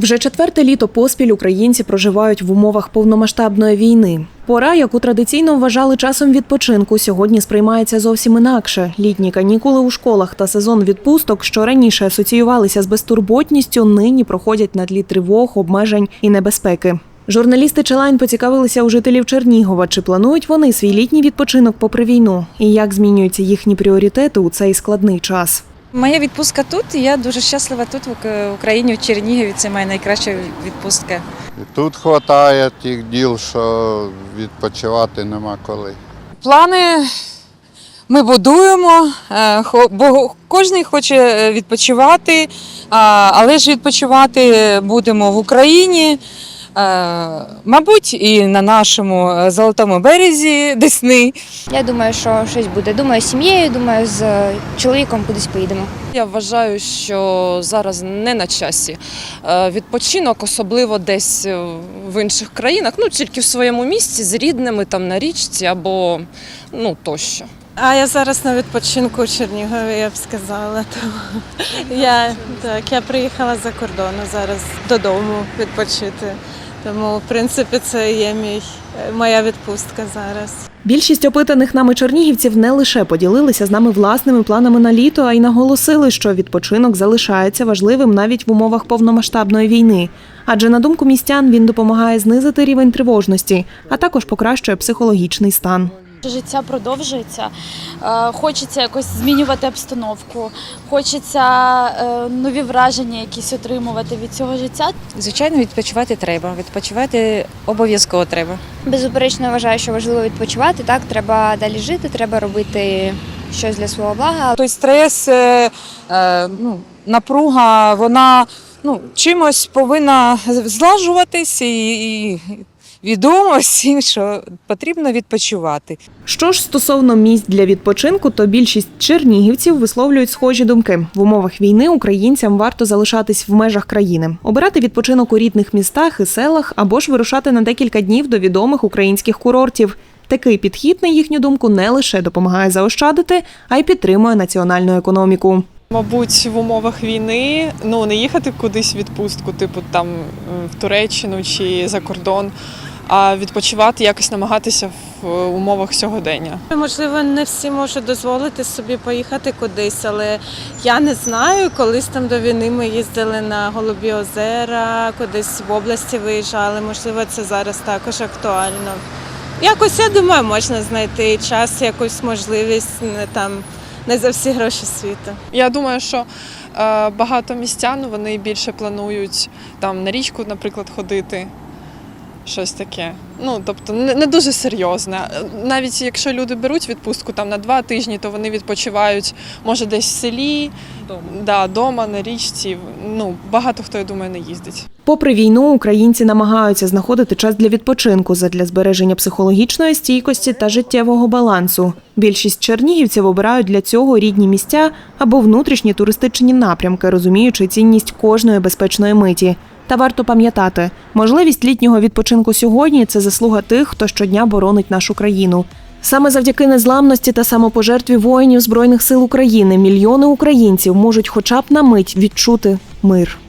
Вже четверте літо поспіль українці проживають в умовах повномасштабної війни. Пора, яку традиційно вважали часом відпочинку, сьогодні сприймається зовсім інакше. Літні канікули у школах та сезон відпусток, що раніше асоціювалися з безтурботністю, нині проходять на тлі тривог, обмежень і небезпеки. Журналісти Челайн поцікавилися у жителів Чернігова, чи планують вони свій літній відпочинок попри війну, і як змінюються їхні пріоритети у цей складний час. Моя відпустка тут, і я дуже щаслива тут, в Україні, в Чернігові. Це моя найкраща відпустка. Тут вистачає тих діл, що відпочивати нема коли. Плани ми будуємо, е, хо- бо кожен хоче е, відпочивати, але ж відпочивати будемо в Україні. Е, Мабуть, і на нашому е, золотому березі Десни. Я думаю, що щось буде. Думаю, з сім'єю, думаю, з е, чоловіком кудись поїдемо. Я вважаю, що зараз не на часі. Відпочинок, особливо десь в інших країнах, ну тільки в своєму місті з рідними там на річці або ну тощо. А я зараз на відпочинку у Чернігові, я б сказала. Тому я, так, я приїхала за кордону зараз додому відпочити. Тому, в принципі, це є мій, моя відпустка зараз. Більшість опитаних нами чернігівців не лише поділилися з нами власними планами на літо, а й наголосили, що відпочинок залишається важливим навіть в умовах повномасштабної війни. Адже на думку містян він допомагає знизити рівень тривожності, а також покращує психологічний стан. Життя продовжується. Е, Хочеться якось змінювати обстановку, хочеться е, нові враження якісь отримувати від цього життя. Звичайно, відпочивати треба. Відпочивати обов'язково треба. Безуперечно вважаю, що важливо відпочивати. Так, треба далі жити, треба робити щось для свого блага. Той стрес, е, ну, напруга, вона ну, чимось повинна злажуватись і, і відомо всім, що потрібно відпочивати. Що ж стосовно місць для відпочинку, то більшість чернігівців висловлюють схожі думки. В умовах війни українцям варто залишатись в межах країни, обирати відпочинок у рідних містах і селах або ж вирушати на декілька днів до відомих українських курортів. Такий підхід, на їхню думку, не лише допомагає заощадити, а й підтримує національну економіку. Мабуть, в умовах війни ну не їхати кудись в відпустку, типу там в Туреччину чи за кордон, а відпочивати, якось намагатися в е, умовах сьогодення. Можливо, не всі можуть дозволити собі поїхати кудись, але я не знаю. Колись там до війни ми їздили на Голубі озера, кудись в області виїжджали. Можливо, це зараз також актуально. Якось я думаю, можна знайти час, якусь можливість не там не за всі гроші світу. Я думаю, що е, багато містян вони більше планують там на річку, наприклад, ходити. Щось таке. Ну, тобто, не, не дуже серйозне. Навіть якщо люди беруть відпустку там на два тижні, то вони відпочивають, може, десь в селі, да, дома, на річці. Ну, багато хто, я думаю, не їздить. Попри війну, українці намагаються знаходити час для відпочинку задля збереження психологічної стійкості та життєвого балансу. Більшість чернігівців обирають для цього рідні місця або внутрішні туристичні напрямки, розуміючи цінність кожної безпечної миті. Та варто пам'ятати, можливість літнього відпочинку сьогодні це заслуга тих, хто щодня боронить нашу країну. Саме завдяки незламності та самопожертві воїнів Збройних сил України мільйони українців можуть хоча б на мить відчути мир.